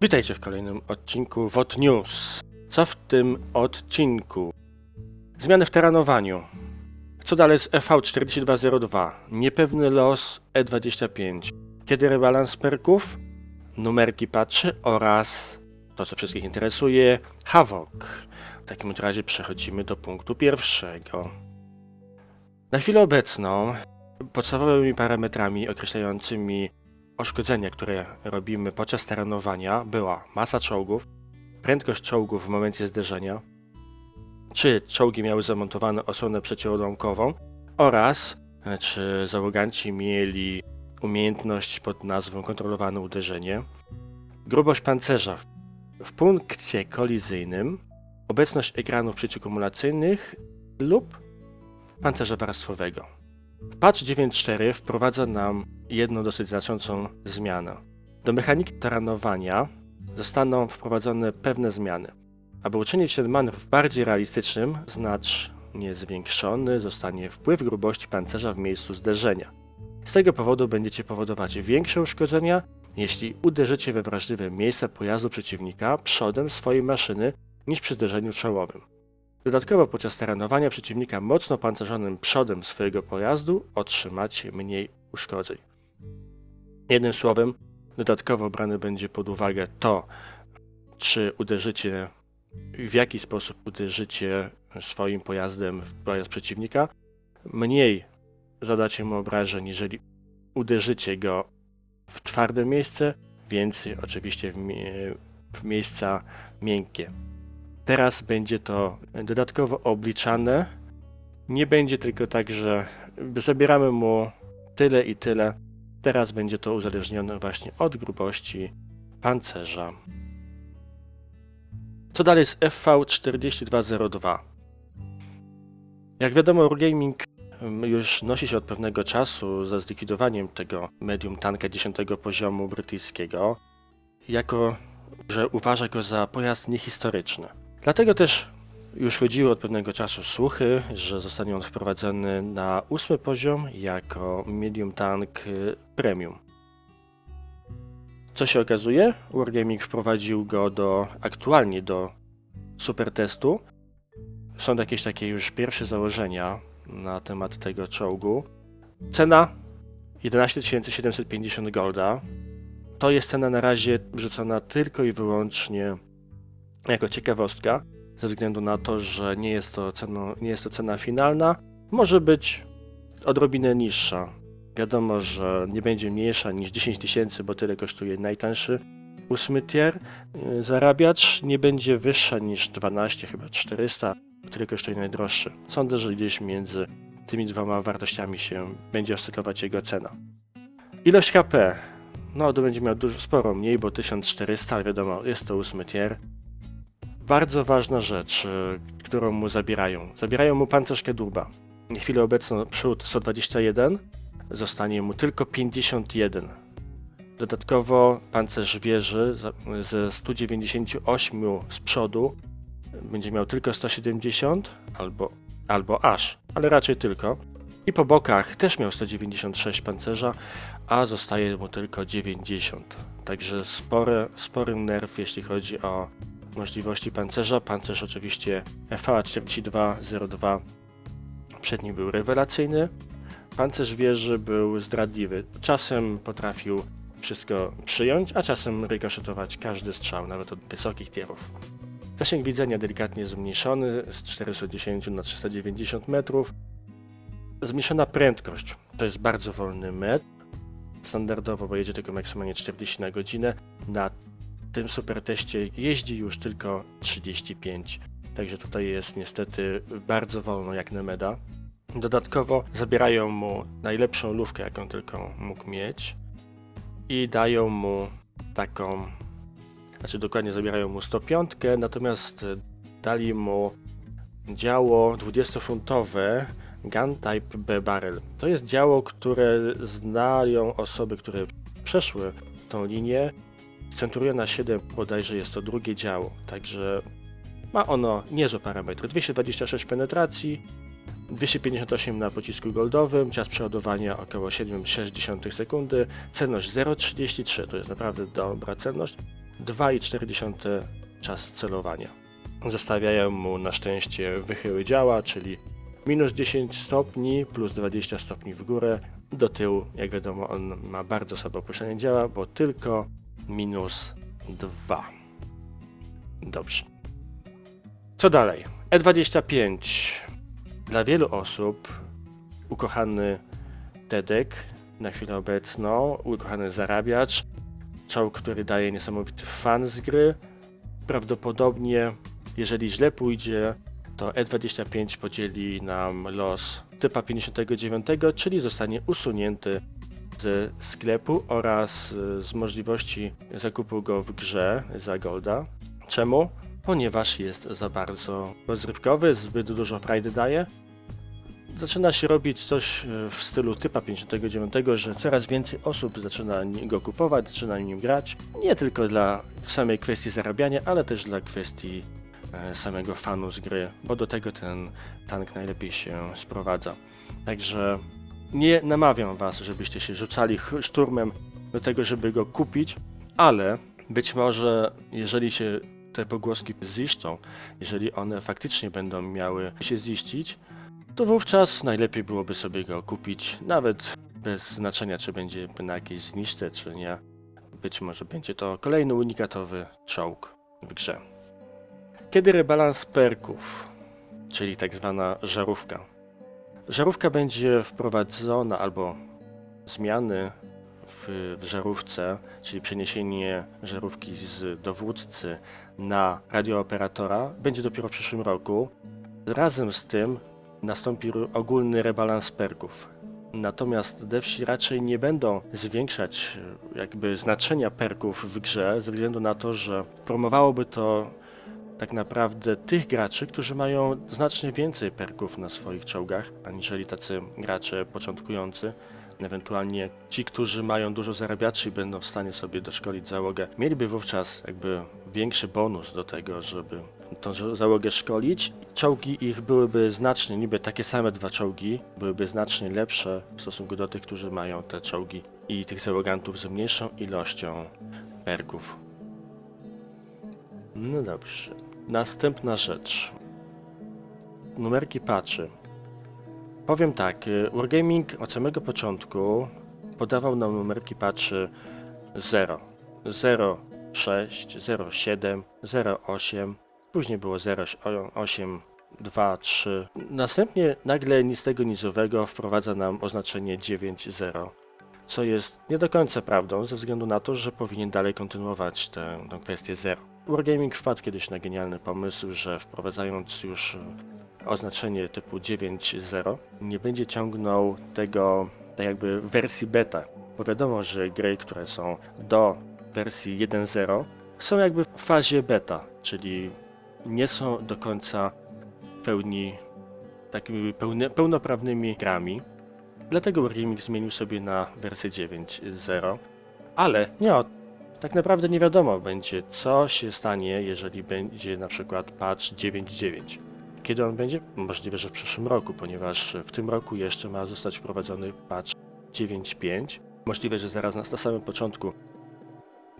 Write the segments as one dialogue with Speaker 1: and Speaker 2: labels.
Speaker 1: Witajcie w kolejnym odcinku WOT News. Co w tym odcinku? Zmiany w teranowaniu. Co dalej z EV4202? Niepewny los E25. Kiedy rebalans perków? Numerki patrzy oraz to, co wszystkich interesuje, Havok. W takim razie przechodzimy do punktu pierwszego. Na chwilę obecną podstawowymi parametrami określającymi uszkodzenia, które robimy podczas terenowania, była masa czołgów, prędkość czołgów w momencie zderzenia, czy czołgi miały zamontowaną osłonę przeciwodłamkową oraz e, czy załoganci mieli umiejętność pod nazwą kontrolowane uderzenie, grubość pancerza w punkcie kolizyjnym, obecność ekranów przeciwkumulacyjnych lub pancerza warstwowego. Patch 9.4 wprowadza nam jedną dosyć znaczącą zmianę. Do mechaniki taranowania zostaną wprowadzone pewne zmiany. Aby uczynić ten manewr bardziej realistycznym, znacznie zwiększony zostanie wpływ grubości pancerza w miejscu zderzenia. Z tego powodu będziecie powodować większe uszkodzenia, jeśli uderzycie we wrażliwe miejsca pojazdu przeciwnika przodem swojej maszyny niż przy zderzeniu czołowym. Dodatkowo podczas terenowania przeciwnika mocno pancerzonym przodem swojego pojazdu otrzymacie mniej uszkodzeń. Jednym słowem, dodatkowo brane będzie pod uwagę to, czy uderzycie, w jaki sposób uderzycie swoim pojazdem w pojazd przeciwnika. Mniej zadacie mu obrażeń, jeżeli uderzycie go w twarde miejsce, więcej oczywiście w, w miejsca miękkie. Teraz będzie to dodatkowo obliczane. Nie będzie tylko tak, że zabieramy mu tyle i tyle. Teraz będzie to uzależnione właśnie od grubości pancerza. Co dalej z FV4202? Jak wiadomo, Wargaming mm, już nosi się od pewnego czasu ze zlikwidowaniem tego medium tanka 10 poziomu brytyjskiego, jako że uważa go za pojazd niehistoryczny. Dlatego też już chodziły od pewnego czasu słuchy, że zostanie on wprowadzony na ósmy poziom jako medium tank y, premium. Co się okazuje? Wargaming wprowadził go do aktualnie do super testu. Są jakieś takie już pierwsze założenia na temat tego czołgu. Cena 11 750 golda. To jest cena na razie wrzucona tylko i wyłącznie jako ciekawostka, ze względu na to, że nie jest to, ceno, nie jest to cena finalna, może być odrobinę niższa. Wiadomo, że nie będzie mniejsza niż 10 tysięcy, bo tyle kosztuje najtańszy ósmy tier. Yy, Zarabiacz nie będzie wyższa niż 12, chyba 400, bo tyle kosztuje najdroższy. Sądzę, że gdzieś między tymi dwoma wartościami się będzie oscylować jego cena. Ilość HP. No, to będzie miał dużo, sporo mniej, bo 1400, ale wiadomo, jest to ósmy tier bardzo ważna rzecz, y, którą mu zabierają. Zabierają mu pancerz Kedurba. Na chwilę obecną przód 121, zostanie mu tylko 51. Dodatkowo pancerz wieży ze 198 z przodu będzie miał tylko 170 albo, albo aż, ale raczej tylko. I po bokach też miał 196 pancerza, a zostaje mu tylko 90. Także spory, spory nerw, jeśli chodzi o możliwości pancerza. Pancerz oczywiście FA4202 przedni był rewelacyjny. Pancerz wieży był zdradliwy. Czasem potrafił wszystko przyjąć, a czasem rykoszetować każdy strzał, nawet od wysokich tierów. Zasięg widzenia delikatnie zmniejszony z 410 na 390 metrów. Zmniejszona prędkość to jest bardzo wolny metr. Standardowo, bo jedzie tylko maksymalnie 40 na godzinę. Na tym super teście jeździ już tylko 35. Także tutaj jest niestety bardzo wolno jak Nemeda. Dodatkowo zabierają mu najlepszą lówkę, jaką tylko mógł mieć i dają mu taką, znaczy dokładnie zabierają mu 105, natomiast dali mu działo 20-funtowe Gun Type B Barrel. To jest działo, które znają osoby, które przeszły tą linię Centuriona 7 bodajże jest to drugie działo, także ma ono niezłe parametry. 226 penetracji, 258 na pocisku goldowym, czas przeładowania około 7,6 sekundy, celność 0,33, to jest naprawdę dobra celność. 2,4 czas celowania. Zostawiają mu na szczęście wychyły działa, czyli minus 10 stopni plus 20 stopni w górę. Do tyłu, jak wiadomo, on ma bardzo słabe opuszczenie działa, bo tylko minus 2. Dobrze. Co dalej? E25. Dla wielu osób ukochany Dedek na chwilę obecną, ukochany zarabiacz, czołg, który daje niesamowity fan z gry. Prawdopodobnie, jeżeli źle pójdzie, to E25 podzieli nam los typa 59, czyli zostanie usunięty ze sklepu oraz y, z możliwości zakupu go w grze za golda. Czemu? Ponieważ jest za bardzo rozrywkowy, zbyt dużo frajdy daje. Zaczyna się robić coś y, w stylu typa 59, że coraz więcej osób zaczyna go kupować, zaczyna nim grać. Nie tylko dla samej kwestii zarabiania, ale też dla kwestii e, samego fanu z gry, bo do tego ten tank najlepiej się sprowadza. Także nie namawiam Was, żebyście się rzucali szturmem do tego, żeby go kupić, ale być może jeżeli się te pogłoski ziszczą, jeżeli one faktycznie będą miały się ziścić, to wówczas najlepiej byłoby sobie go kupić, nawet bez znaczenia, czy będzie na jakiejś zniżce, czy nie. Być może będzie to kolejny unikatowy czołg w grze. Kiedy rebalans perków, czyli tak zwana żarówka. Żarówka będzie wprowadzona albo zmiany w, w żarówce, czyli przeniesienie żarówki z dowódcy na radiooperatora, będzie dopiero w przyszłym roku. Razem z tym nastąpi ogólny rebalans perków. Natomiast devsi raczej nie będą zwiększać e, jakby znaczenia perków w grze, ze względu na to, że promowałoby to tak naprawdę tych graczy, którzy mają znacznie więcej perków na swoich czołgach, aniżeli tacy gracze początkujący. Ewentualnie ci, którzy mają dużo zarabiaczy i będą w stanie sobie doszkolić załogę, mieliby wówczas jakby większy bonus do tego, żeby tą załogę szkolić. Czołgi ich byłyby znacznie, niby takie same dwa czołgi, byłyby znacznie lepsze w stosunku do tych, którzy mają te czołgi i tych załogantów z mniejszą ilością perków. No dobrze. Następna rzecz. Numerki patchy. Powiem tak, y, Wargaming od samego początku podawał nam numerki patchy 0, 0, 6, 0, 7, 0, 8, później było 0, 8, 2, 3. Następnie nagle nic tego nizowego wprowadza nam oznaczenie 9, 0 co jest nie do końca prawdą, ze względu na to, że powinien dalej kontynuować tę, tę kwestię 0. Wargaming wpadł kiedyś na genialny pomysł, że wprowadzając już e, oznaczenie typu 9.0, nie będzie ciągnął tego tak jakby wersji beta, bo wiadomo, że gry, które są do wersji 1.0 są jakby w fazie beta, czyli nie są do końca pełni takimi pełne, pełnoprawnymi grami. Dlatego Wargaming zmienił sobie na wersję 9.0, ale nie o tak naprawdę nie wiadomo będzie, co się stanie, jeżeli będzie na przykład patch 9.9. Kiedy on będzie? Możliwe, że w przyszłym roku, ponieważ w tym roku jeszcze ma zostać wprowadzony patch 9.5. Możliwe, że zaraz na, samym początku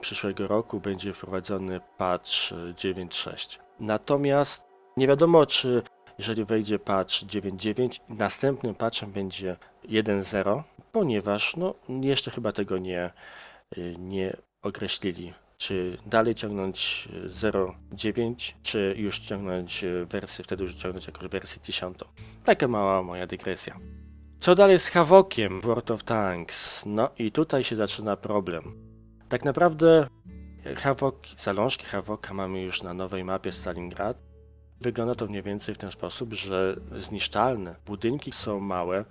Speaker 1: przyszłego roku będzie wprowadzony patch 9.6. Natomiast nie wiadomo, czy jeżeli wejdzie patch 9.9, następnym patchem będzie 1.0, ponieważ no, jeszcze chyba tego nie, nie określili. Czy dalej ciągnąć y, 0.9, czy już ciągnąć y, wersję, wtedy już ciągnąć jako wersję 10. Taka mała moja dygresja. Co dalej z Havokiem w World of Tanks? No i tutaj się zaczyna problem. Tak naprawdę Havok, zalążki Havoka mamy już na nowej mapie Stalingrad. Wygląda to mniej więcej w ten sposób, że zniszczalne budynki są małe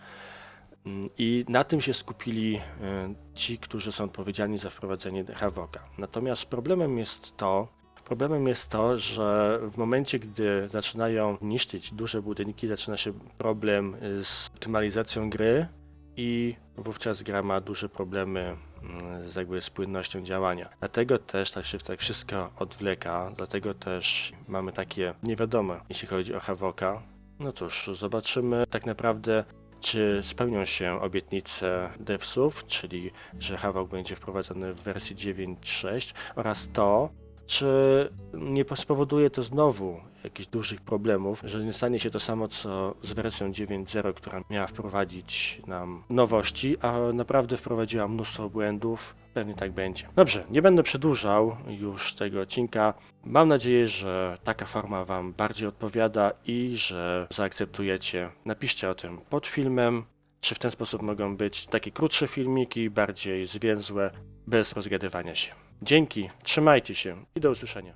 Speaker 1: i na tym się skupili e, ci, którzy są odpowiedzialni za wprowadzenie Havoka. Natomiast problemem jest to, problemem jest to, że w momencie, gdy zaczynają niszczyć duże budynki, zaczyna się problem z optymalizacją gry i wówczas gra ma duże problemy mm, z jakby z płynnością działania. Dlatego też tak się tak wszystko odwleka, dlatego też mamy takie niewiadome, jeśli chodzi o Havoka. No cóż, zobaczymy tak naprawdę czy spełnią się obietnice devsów, czyli że Havok będzie wprowadzony w wersji 9.6 oraz to, czy nie spowoduje to znowu jakichś dużych problemów, że nie stanie się to samo co z wersją 9.0, która miała wprowadzić nam nowości, a naprawdę wprowadziła mnóstwo błędów. Pewnie tak będzie. Dobrze, nie będę przedłużał już tego odcinka. Mam nadzieję, że taka forma Wam bardziej odpowiada i że zaakceptujecie. Napiszcie o tym pod filmem, czy w ten sposób mogą być takie krótsze filmiki, bardziej zwięzłe, bez rozgadywania się. Dzięki, trzymajcie się i do usłyszenia.